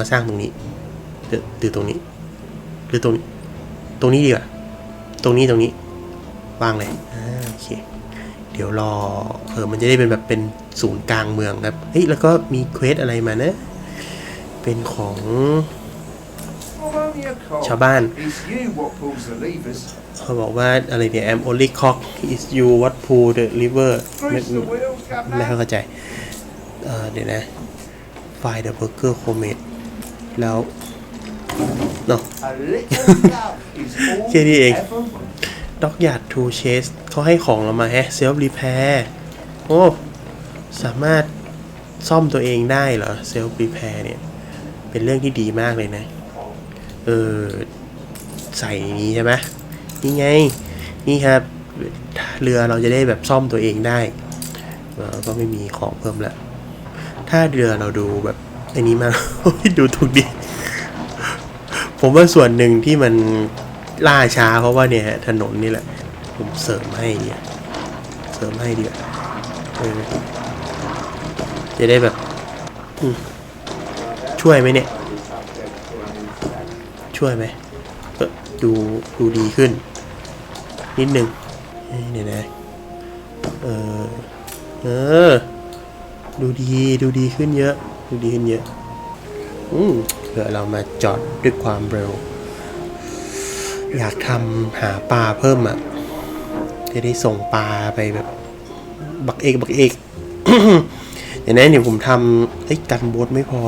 รือว่าสร้างตรงนี้หรือตรงนี้หรือตรงนี้ ตรงนี้ดีกว่า ตรงนี้ตรงนี้วางเลยอ่าโอเค เดี๋ยวรอเออมันจะได้เป็นแบบเป็นศูนย์กลางเมืองครับเฮ้ยแล้วก็มีเควสอะไรมานะ เป็นของชาวบ้านเขาบอกว่าอะไรเนี่ย I'm only cock is you what pull the river ไม่ไม่เข้าใจเออเดี๋ยวนะ find the burger homemade แล้วเนาะ A little love is all แค่นี้เอง ever want. ด็อกยาร์ดทูเชสเขาให้ของเรามาแฮะเซลฟ์รีแพร์โอ้ สามารถซ่อมตัวเองได้เหรอเซลฟ์รีแพร์เนี่ย เป็นเรื่องที่ดีมากเลยนะ เออ ใส่อย่างนี้ใช่ไหมนี่ไง นี่ครับ เรือเราจะได้แบบซ่อมตัวเองได้เออก็ไม่มีของเพิ่มละ ถ้าเรือเราดูแบบ อันนี้มาก ดูถูกดี ผมว่าส่วนหนึ่งที่มันล่าช้าเพราะว่าเนี่ยถนนนี่แหละ ผมเสริมให้เนี่ยเสริมให้ดีกว่าจะได้แบบช่วยไหมเนี่ย ช่วยไหมดูดูดีขึ้น นิดนึงเนี่ยนะเออเออ ดูดี ดูดีขึ้นเยอะ ดีขึ้นเยอะ อืมเผื่อเรามาจอดด้วยความเร็ว อยากทำหาปลาเพิ่มอะ จะได้ส่งปลาไปแบบ บักเอกบักเอกอย่างนั้นเดี๋ยวผมทำไอ้กันบดไม่พอ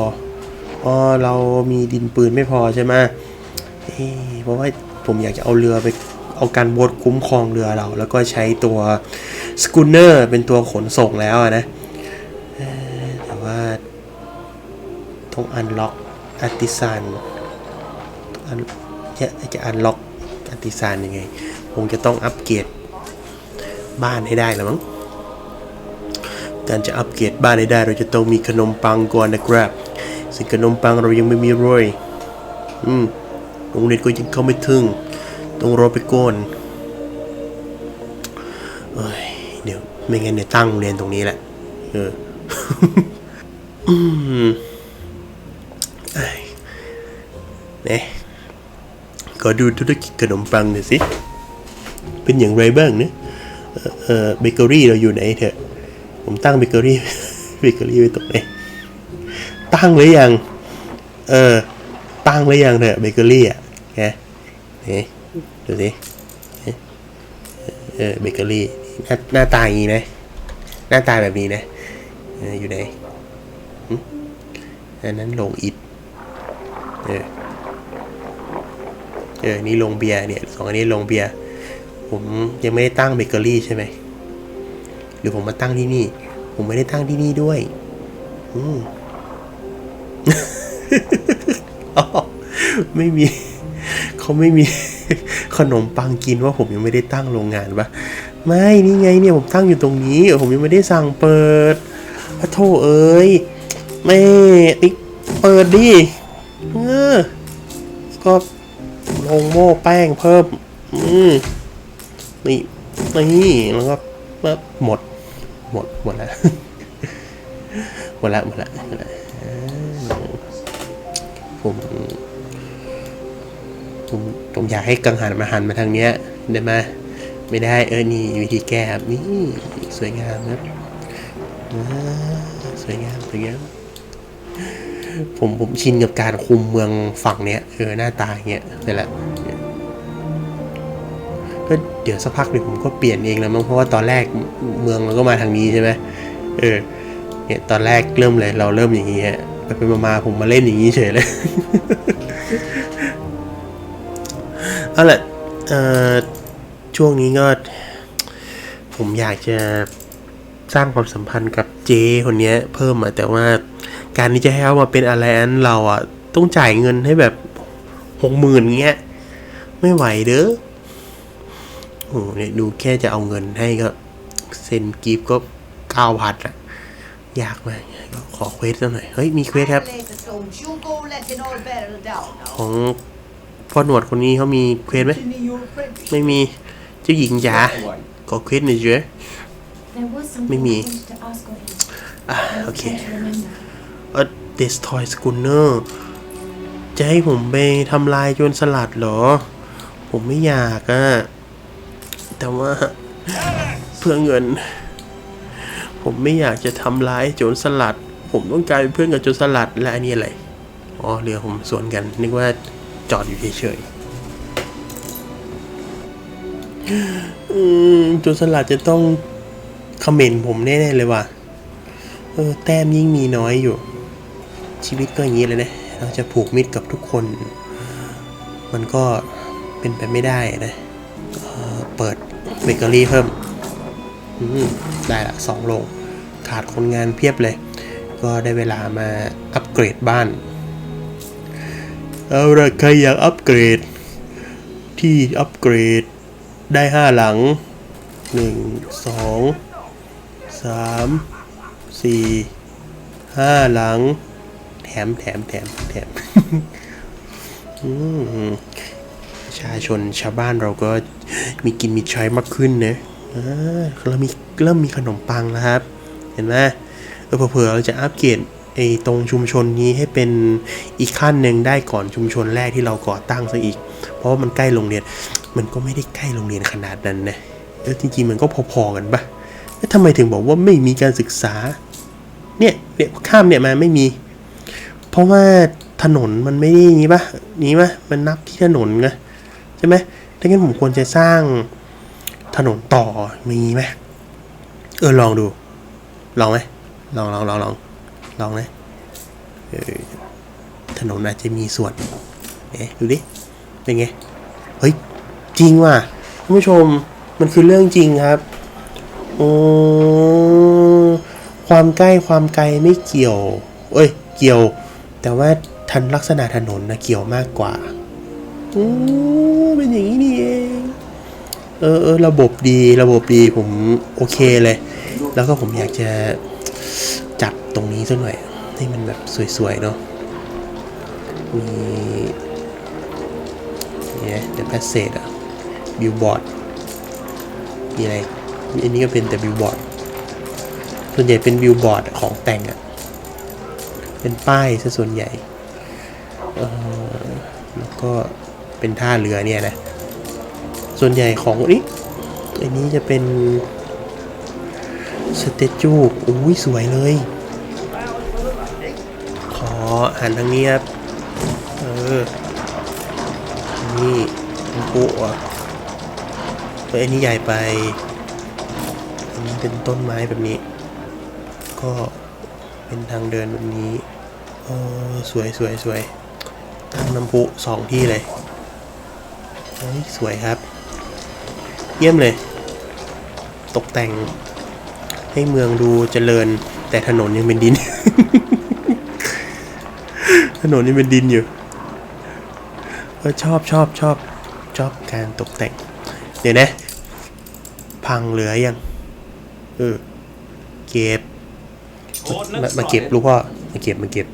อ๋อเรามีดินปืนไม่พอใช่ไหมเอ้เพราะว่าผมอยากจะเอาเรือไปเอากันโบดคุ้มครองเรือเรา แล้วก็ใช้ตัวสกูเนอร์เป็นตัวขนส่งแล้วนะ ต้องอันล็อกอัติซานอันจะจะอันล็อกอัติซานยังไง คงจะต้องอัปเกรดบ้านให้ได้แล้วมั้ง การจะอัปเกรดบ้านให้ได้ เราจะต้องมีขนมปังก่อนนะครับ ซึ่งขนมปังเรายังไม่มีโรยอืมโรงเรียนก็ยังเข้าไม่ถึง ต้องรอไปก่อนเอ้ยเดี๋ยวไม่งั้นเนี่ยตั้งโรงเรียนตรงนี้แหละ เออ อืม นี่ยก็ดูธุรกิจขนมปังหน่อยสิ เป็นอย่างไรบ้างเนี่ยเออเบเกอรี่เราอยู่ไหนเถอะ ผมตั้งเบเกอรี่เบเกอรี่ไว้ตรงไหนตั้งหรือยัง เออ ตั้งหรือยังเถอะเบเกอรี่อะแกนี่ดูสิเออเบเกอรี่หน้าหน้าตาอย่างนี้นะ หน้าตาแบบนี้นะอยู่ไหนอันนั้นลงอิฐเออ เออนี่ลงเบียร์เนี่ยสองอันนี้ลงเบียร์ผมยังไม่ได้ตั้งเบเกอรี่ใช่ไหมหรือผมมาตั้งที่นี่ ผมไม่ได้ตั้งที่นี่ด้วย อืมอ๋อไม่มี เขาไม่มีขนมปังกินว่าผมยังไม่ได้ตั้งโรงงานปะไม่นี่ไงเนี่ยผมตั้งอยู่ตรงนี้ผมยังไม่ได้สั่งเปิดพระโทเอ้ยไม่ติ๊กเปิดดิเออก็ ลงโม่แป้งเพิ่ม อืมนี่นี่แล้วก็ปั๊บหมด หมด หมดแล้วหมดและหมดละหมดละอ่าผมผมผมอยากให้กังหันมาหันมาทางเนี้ยได้ไหมไม่ได้เออนี่วิธีแก้นี่สวยงามครับอ่าสวยงามสวยงาม ผมผมชินกับการคุมเมืองฝั่งเนี้ยเออหน้าตาอย่างเงี้ยนี่แหละก็เดี๋ยวสักพักเดี๋ยวผมก็เปลี่ยนเองแล้วมั้งเพราะว่าตอนแรกเมืองเราก็มาทางนี้ใช่ไหมเออเนี่ยตอนแรกเริ่มเลยเราเริ่มอย่างนี้ฮะไปไปมาผมมาเล่นอย่างนี้เฉยเลยเอาละเอ่อช่วงนี้ก็ ผมอยากจะสร้างความสัมพันธ์กับเจคนนี้เพิ่มอะแต่ว่า การที่จะให้เขามาเป็นอะไรอันเราอะต้องจ่ายเงินให้แบบหกหมื่นเงี้ย ไม่ไหวเด้อโอ้โหเนี่ยดูแค่จะเอาเงินให้ก็เซ็นกิฟก็เก้าพันอะยากมากก็ขอเควสหน่อย เฮ้ย มีเควสครับ ของพ่อหนวดคนนี้เขามีเควสไหม ไม่มีเจ้าหญิงจ๋าขอเควสหน่อยเจ้ There was something Mimi. I wanted to ask of you. อะโอเค can't remember. เออ destroy schooner จะให้ผมไปทำลายโจรสลัดเหรอ ผมไม่อยากอะแต่ว่าเพื่อเงิน ผมไม่อยากจะทำร้ายโจรสลัด ผมต้องกลายเป็นเพื่อนกับโจรสลัดและอันนี้อะไร อ๋อเรือผมสวนกัน นึกว่าจอดอยู่เฉยๆโจรสลัดจะต้องคอมเมนต์ผมแน่ๆเลยว่ะ เออแต้มยิ่งมีน้อยอยู่ ชีวิตก็อย่างนี้เลยนะเราจะผูกมิตรกับทุกคน มันก็เป็นไปไม่ได้นะเเปิดเบเกอรี่เพิ่มได้ละสองโรงขาดคนงานเพียบเลย ก็ได้เวลามาอัปเกรดบ้าน เอาละใครอยากอัปเกรด ที่อัปเกรดได้ห้าหลังหนึ่งสองสามสี่ห้าหลัง ถมแถมแถมแถมอืมประชาชนชาวบ้านเราก็มีกินมีใช้มากขึ้นนะอ่าเรามีเริ่มมีขนมปังแล้วครับ เห็นไหมเออเผื่อๆเราจะอัปเกรดไอ้ตรงชุมชนนี้ให้เป็นอีกขั้นหนึ่งได้ก่อนชุมชนแรกที่เราก่อตั้งซะอีก เพราะว่ามันใกล้โรงเรียน มันก็ไม่ได้ใกล้โรงเรียนขนาดนั้นนะเออจริงๆมันก็พอๆกันปะแล้วทำไมถึงบอกว่าไม่มีการศึกษา เนี่ยเนี่ยข้ามเนี่ยมาไม่มี เพราะว่าถนนมันไม่ได้นี้ปะนี้ปะมันนับที่ถนนไงใช่ไหมถ้างั้นผมควรจะสร้างถนนต่อมีไหมเออลองดู ลองไหมลองลองลองลองลองนะเออถนนอาจจะมีส่วนเอ๊ะดูดิเป็นไงเฮ้ยจริงว่ะท่านผู้ชมมันคือเรื่องจริงครับโอ้ความใกล้ความไกลไม่เกี่ยว เอ้ย เกี่ยว แต่ว่าทันลักษณะถนนนะเกี่ยวมากกว่าโอ้เป็นอย่างนี้นี่เองเออเออระบบดีระบบดีผมโอเคเลย แล้วก็ผมอยากจะจัดตรงนี้สักหน่อย ให้มันแบบสวยๆเนาะมีเนี่ยเดอะแพสเซจอะบิลบอร์ดมีอะไรอันนี้ก็เป็นแต่บิลบอร์ดส่วนใหญ่เป็นบิลบอร์ดของแต่งอะ เป็นป้ายซะส่วนใหญ่แล้วก็เป็นท่าเรือเนี่ยนะ ส่วนใหญ่ของนี่อันนี้จะเป็นสเตจูอุ้ยสวยเลย ขอหันทางนี้ครับ เออ นี่มันปุ๊อะเฮ้ยอันนี้ใหญ่ไปอันนี้เป็นต้นไม้แบบนี้ ก็เป็นทางเดินแบบนี้ ออสวยสวยสวยตั้งน้ำพุสองที่เลยสวยครับ เยี่ยมเลย ตกแต่ง ให้เมืองดูเจริญ แต่ถนนยังเป็นดิน ถนนยังเป็นดินอยู่เออชอบชอบชอบชอบการตกแต่ง เดี๋ยวนะ พังเหลือยัง เออ เก็บ มามาเก็บลูกพ่อมาเก็บมาเก็บ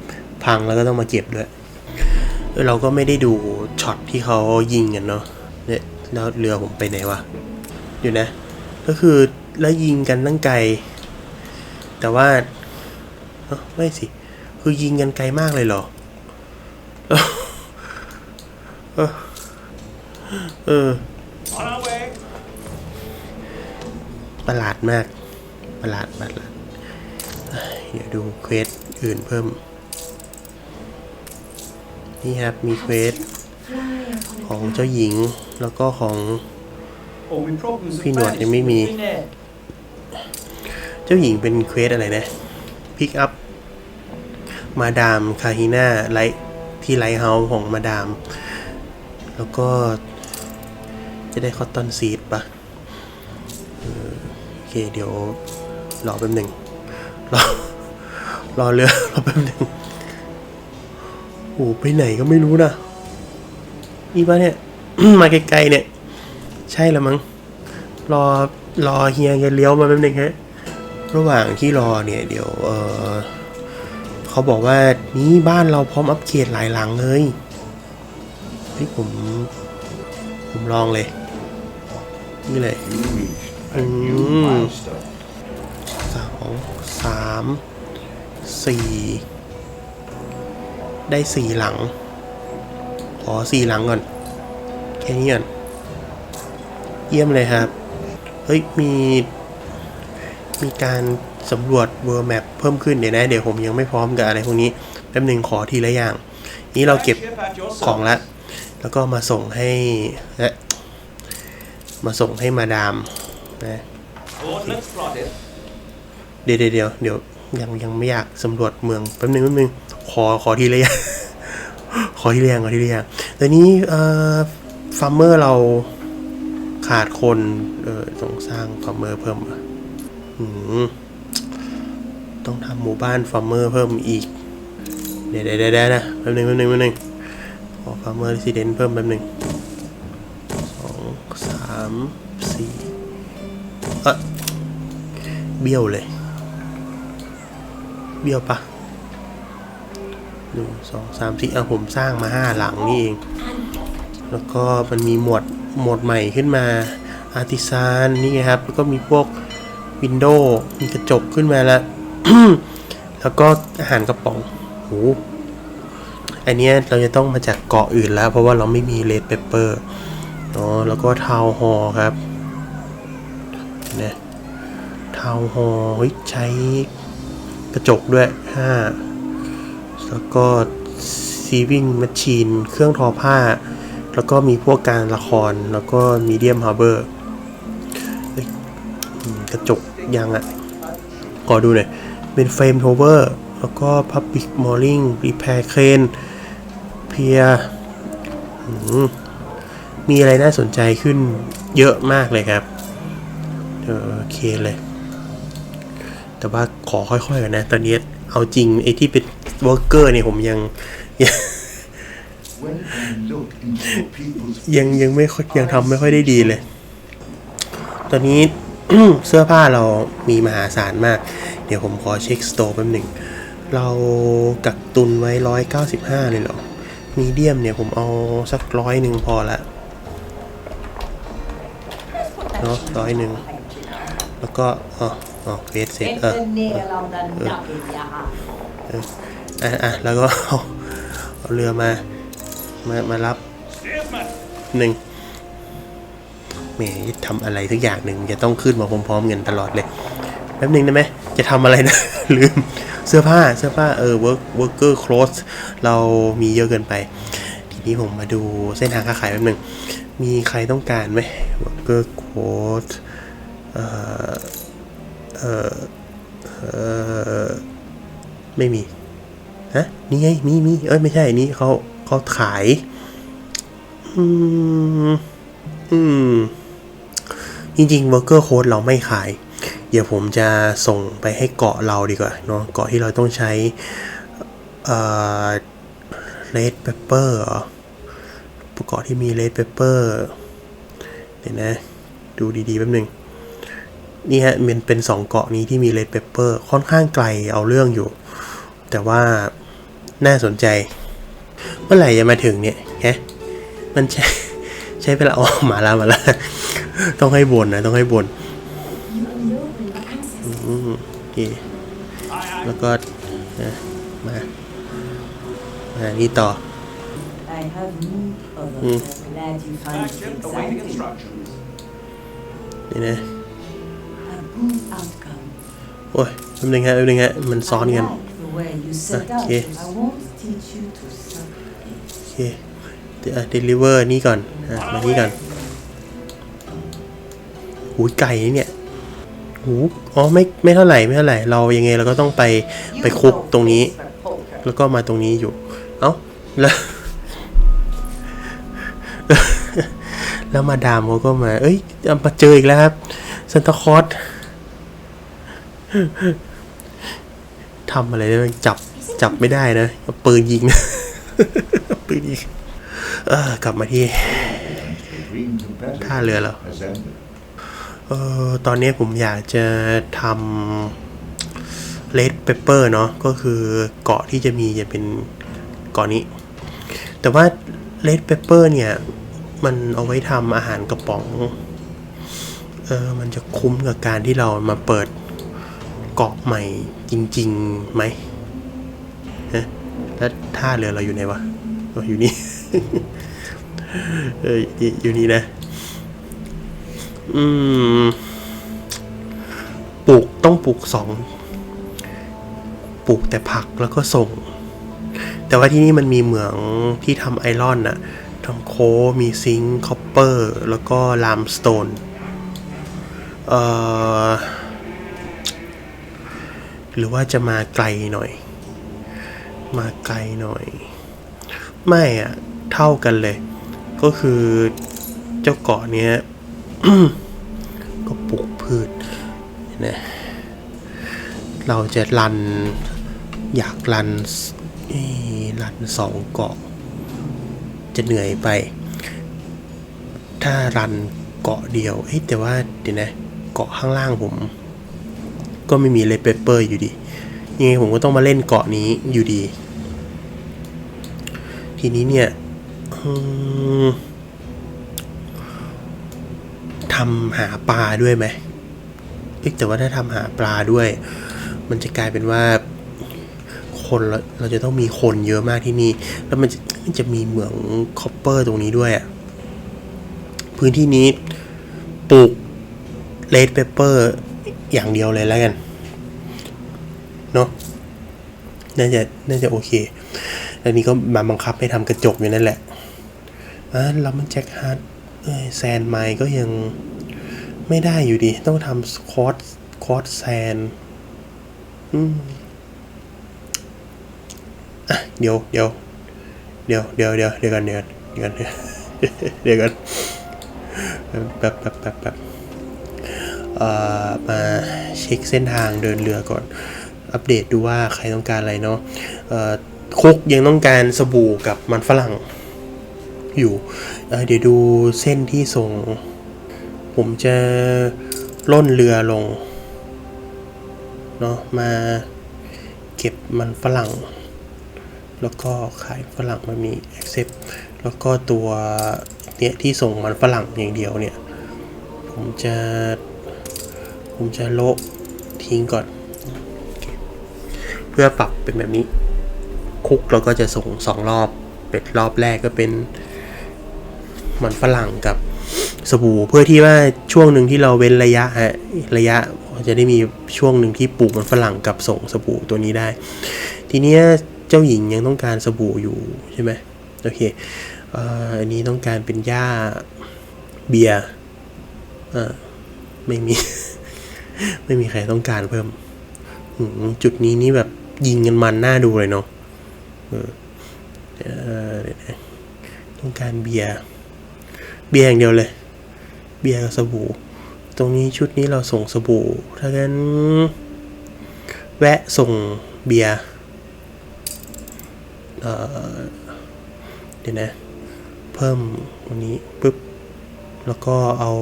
พังแล้วก็ต้องมาเก็บด้วย เราก็ไม่ได้ดูช็อตที่เขายิงกันเนาะเนี่ยแล้วเรือผมไปไหนวะอยู่นะ ก็คือแล้วยิงกันตั้งไกล แต่ว่าเอ้าไม่สิ คือยิงกันไกลมากเลยเหรอเออเออประหลาดมากประหลาดประหลาดเดี๋ยวดูเควสอื่นเพิ่ม นี่ครับมีเควสของเจ้าหญิงแล้วก็ของพี่หนวดยังไม่มี เจ้าหญิงเป็นเควสอะไรนะพิกอัพมาดามคาฮิน่าไลท์ที่ไลท์เฮาส์ของมาดาม แล้วก็จะได้คอตตอนซีดปะโอเคเดี๋ยวรอแป๊บหนึ่งรอรอเรือรอแป๊บหนึ่ง โอ้ไปไหนก็ไม่รู้นะนี่ปะเนี่ย มาไกลๆเนี่ย ใช่ละมั้งรอรอเฮียแกเลี้ยวมาแป๊บนึงฮะระหว่างที่รอเนี่ยเดี๋ยวเออเขาบอกว่านี่บ้านเราพร้อมอัปเกรดหลายหลังเลยเฮ้ยผม ผมลองเลย นี่เลย A new Mm. milestone. สองสามสี่ ได้สี่หลัง ขอสี่หลังก่อน แค่นี้ก่อน เยี่ยมเลยครับ เฮ้ย มี มีการสำรวจ World Map เพิ่มขึ้นเดี๋ยวนะ เดี๋ยวผมยังไม่พร้อมกับอะไรพวกนี้ แป๊บหนึ่งขอทีละอย่าง นี้เราเก็บของละ แล้วก็มาส่งให้และมาส่งให้มาดามนะเดี๋ยวเดี๋ยวเดี๋ยวเดี๋ยวยังยังไม่อยากสำรวจเมืองแป๊บนึงแป๊บนึง ขอขอทีละอย่างขอทีละอย่างขอทีละอย่างตอนนี้เอ่อฟาร์มเมอร์เราขาดคนเออต้องสร้างฟาร์มเมอร์เพิ่มอะอืมต้องทำหมู่บ้านฟาร์มเมอร์เพิ่มอีก เดี๋ยวเดี๋ยวเดี๋ยวนะแป๊บนึงแป๊บนึงแป๊บนึงขอฟาร์มเมอร์เรสซิเดนต์เพิ่มแป๊บนึงสองสามสี่เออเบี้ยวเลย เบี้ยวปะ หนึ่งสองสามสี่อะผมสร้างมาห้าหลังนี่เอง แล้วก็มันมีหมวดหมวดใหม่ขึ้นมาอาร์ติซานนี่ไงครับ แล้วก็มีพวกวินโดว์มีกระจกขึ้นมาแล้ว แล้วก็อาหารกระป๋องโหอันเนี้ยเราจะต้องมาจากเกาะอื่นแล้ว เพราะว่าเราไม่มีเลดเปเปอร์เนาะแล้วก็ทาวฮอครับเนี่ยทาวฮอเฮ้ยใช้กระจกด้วย5 แล้วก็ Sewing Machine เครื่องทอผ้า แล้วก็มีพวกการละคร แล้วก็ Medium Harbor เฮ้ยอืมกระจกยังอะ่ะขอดูหน่อย เป็น Frame Tower แล้วก็ Public Mooring Repair Crane เพียมีอะไรน่าสนใจขึ้นเยอะมากเลยครับ โอเคเลย แต่ว่าขอค่อยๆกันนะ ตอนนี้เอาจริงไอ้ที่เป็น เวิร์กเกอร์เนี่ยผมยัง When I look into people's ยังยังไม่ค่อยยังทำไม่ค่อยได้ดีเลย ตอนนี้เสื้อผ้าเรามีมหาศาลมาก เดี๋ยวผมขอเช็คสโตร์แป๊บหนึ่ง เรากักตุนไว้ร้อยเก้าสิบห้าเลยเหรอ มีเดียมเนี่ยผมเอาสักร้อยหนึ่งพอละเนาะร้อยหนึ่ง แล้วก็อ๋ออ๋อเวสเซ็ต Inte เออ ner av den nacken jag har. อะอะแล้วก็เอาเรือมา มา มารับหนึ่งแหมทำอะไรสักอย่างหนึ่งจะต้องขึ้นมาพร้อมๆกันตลอดเลยแป๊บหนึ่งได้ไหมจะทำอะไรนะ ลืมเสื้อผ้าเสื้อผ้าเออ work worker clothes เรามีเยอะเกินไป ทีนี้ผมมาดูเส้นทางค้าขายแป๊บหนึ่งมีใครต้องการไหม worker clothes เอ่อเอ่อเอ่อไม่มี ฮะนี่ไงมีมีเอ้ยไม่ใช่นี่เขาเขาขาย อืม อืม จริงๆ worker code เราไม่ขาย เดี๋ยวผมจะส่งไปให้เกาะเราดีกว่าเนาะเกาะที่เราต้องใช้ เอ่อ red pepper เหรอเกาะที่มี red pepper เดี๋ยวนะ ดูดีๆแป๊บนึงนี่ฮะมันเป็นสองเกาะนี้ที่มี red pepper ค่อนข้างไกลเอาเรื่องอยู่ แต่ว่าน่าสนใจ เมื่อไหร่จะมาถึงเนี่ยฮะมันใช้ใช้เวลาออกมาแล้วมาแล้ว ต้องให้บนนะ ต้องให้บนอืมโอเคแล้วก็นะมามานี่ต่อ Mm. นี่นะ โอ้ยแป๊บนึงฮะแป๊บนึงฮะ มันซ้อนกัน I like the way you set out. Okay. I won't teach you to suck. โอเคเดี๋ยวเดลิเวอร์นี่ก่อนอะมานี่ก่อนหูยไก่นี่เนี่ยหูอ๋อไม่ไม่เท่าไหร่ไม่เท่าไหร่ เรายังไงเราก็ต้องไปไปคุกตรงนี้ แล้วก็มาตรงนี้อยู่ เอ้าแล้ว แล้วมาดามเขาก็มา เอ้ยเอามาเจออีกแล้วครับซันตาคลอส ทำอะไรได้จับจับไม่ได้นะปืนยิงนะปืนยิงเออกลับมาที่ท่าเรือเหรอ has ended. เออตอนนี้ผมอยากจะทำเลดเปเปอร์เนาะก็คือเกาะที่จะมีจะเป็นเกาะนี้ แต่ว่าเลดเปเปอร์เนี่ย มันเอาไว้ทำอาหารกระป๋องเออมันจะคุ้มกับการที่เรามาเปิด เกาะใหม่จริงๆไหมฮะแล้วท่าเรือเราอยู่ไหนวะออยู่นี่เอออยู่นี่นะ อืมปลูกต้องปลูกสองปลูกแต่ผักแล้วก็ส่ง แต่ว่าที่นี่มันมีเหมืองที่ทำไอรอนน่ะทำโคมีซิงค์คอปเปอร์ แล้วก็ลามสโตน เอ่อ หรือว่าจะมาไกลหน่อย มาไกลหน่อย ไม่อะเท่ากันเลย ก็คือเจ้าเกาะเนี้ยก็ปลูกพืชนะเราจะรันอยากรันรันสองเกาะ จะเหนื่อยไป ถ้ารันเกาะเดียวเอ้แต่ว่าเดี๋ยวนะเกาะข้างล่างผม ก็ไม่มีเลดเปเปอร์อยู่ดี ยังไงผมก็ต้องมาเล่นเกาะนี้อยู่ดี ทีนี้เนี่ยทำหาปลาด้วยไหมแต่ว่าถ้าทำหาปลาด้วย มันจะกลายเป็นว่าคนเราเราจะต้องมีคนเยอะมากที่นี่ แล้วมันจะจะมีเหมืองคอปเปอร์ตรงนี้ด้วยอะพื้นที่นี้ปลูกเลดเปเปอร์ อย่างเดียวเลยแล้วกัน เนาะน่าจะน่าจะโอเคอันนี้ก็มาบังคับให้ทำกระจกอยู่นั่นแหละอ่าแล้วมันแจ็คฮาร์ดแซนไมก็ยังไม่ได้อยู่ดี ต้องทำคอร์สคอร์สแซนอืมอะเดี๋ยวเดี๋ยวเดี๋ยวเดี๋ยวเดี๋ยวเดี๋ยวกันเดี๋ยวกันเดี๋ยวกันเดี๋ยวกันแป๊บแป๊บแป๊บแป๊บ มาเช็คเส้นทางเดินเรือก่อน อัปเดตดูว่าใครต้องการอะไรเนาะคุกยังต้องการสบู่กับมันฝรั่งอยู่เอ่เดี๋ยวดูเส้นที่ส่ง ผมจะล่นเรือลงเนาะมาเก็บมันฝรั่ง แล้วก็ขายฝรั่งมันมี accept แล้วก็ตัวเนี่ยที่ส่งมันฝรั่งอย่างเดียวเนี่ย ผมจะ ผมจะโละทิ้งก่อน เพื่อปรับเป็นแบบนี้ คุกเราก็จะส่งสองรอบ เป็นรอบแรกก็เป็นมันฝรั่งกับสบู่เพื่อที่ว่าช่วงหนึ่งที่เราเว้นระยะฮะระยะจะได้มีช่วงหนึ่งที่ปลูกมันฝรั่งกับส่งสบู่ตัวนี้ได้ ทีเนี้ยเจ้าหญิงยังต้องการสบู่อยู่ใช่ไหมโอเคเอ,อ,อันนี้ต้องการเป็นหญ้าเบียร์เอ่ไม่มี ไม่มีใครต้องการเพิ่ม จุดนี้นี่แบบยิงกันมันน่าดูเลยเนาะต้องการเบียร์ เบียร์อย่างเดียวเลย เบียร์กับสบู่ ตรงนี้ชุดนี้เราส่งสบู่ ถ้างั้น แวะส่งเบียร์เดี๋ยวนะ เพิ่มวันนี้ปุ๊บ แล้วก็เอา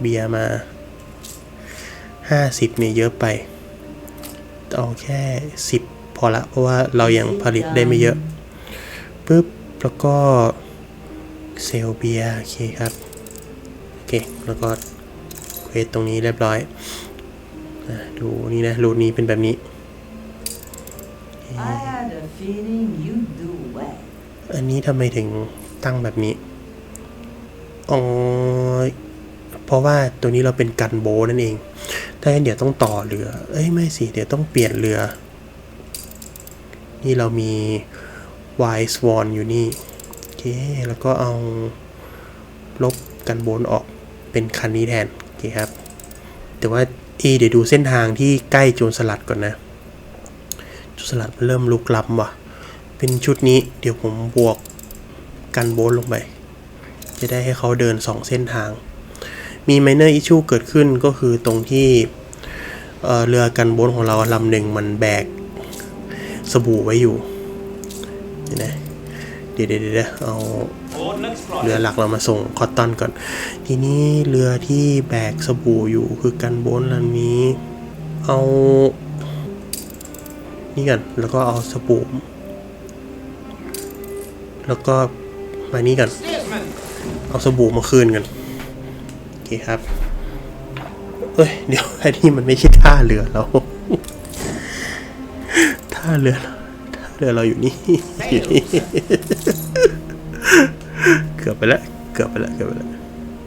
เบียร์มา 50เนี่ยเยอะไปเอาแค่ 10 พอละ เพราะว่าเรายังผลิตได้ไม่เยอะปุ๊บแล้วก็เซลล์เบียร์โอเคครับ โอเค แล้วก็เควสตรงนี้เรียบร้อยอะดูนี่นะรูทนี้เป็นแบบนี้ I had a feeling you'd do well. อันนี้ทำไมถึงตั้งแบบนี้อ๋อเพราะว่าตัวนี้เราเป็นกันโบนั่นเอง ถ้างั้นเดี๋ยวต้องต่อเรือ เอ้ยไม่สิเดี๋ยวต้องเปลี่ยนเรือ นี่เรามี Y Swan อยู่นี่ โอเค แล้วก็เอาลบกันโบนออกเป็นคันนี้แทน โอเคครับ แต่ว่าอยเดี๋ยวดูเส้นทางที่ใกล้โจรสลัดก่อนนะ โจรสลัดมันเริ่มลุกล้ำว่ะ เป็นชุดนี้เดี๋ยวผมบวกกันโบนลงไป จะได้ให้เขาเดิน 2 เส้นทาง มี minor issue เกิดขึ้นก็คือตรงที่เเรือกันโบนของเราลำหนึ่งมันแบกสบู่ไว้อยู่เดี๋ยวนะเดี๋ยวเดี๋ยวเเอาเรือหลักเรามาส่งคอตตอนก่อน ทีนี้เรือที่แบกสบู่อยู่คือกันโบนลำนี้ เอานี่กันแล้วก็เอาสบู่แล้วก็มานี่กัน เอาสบู่มาคืนกัน เคครับ เอ้ย เดี๋ยวไอ้นี่มันไม่ใช่ท่าเรือเราท่าเรือเราท่าเรือเราอยู่นี่อยู่นี่ เกือบไปแล้ว เกือบไปแล้ว เกือบไปแล้ว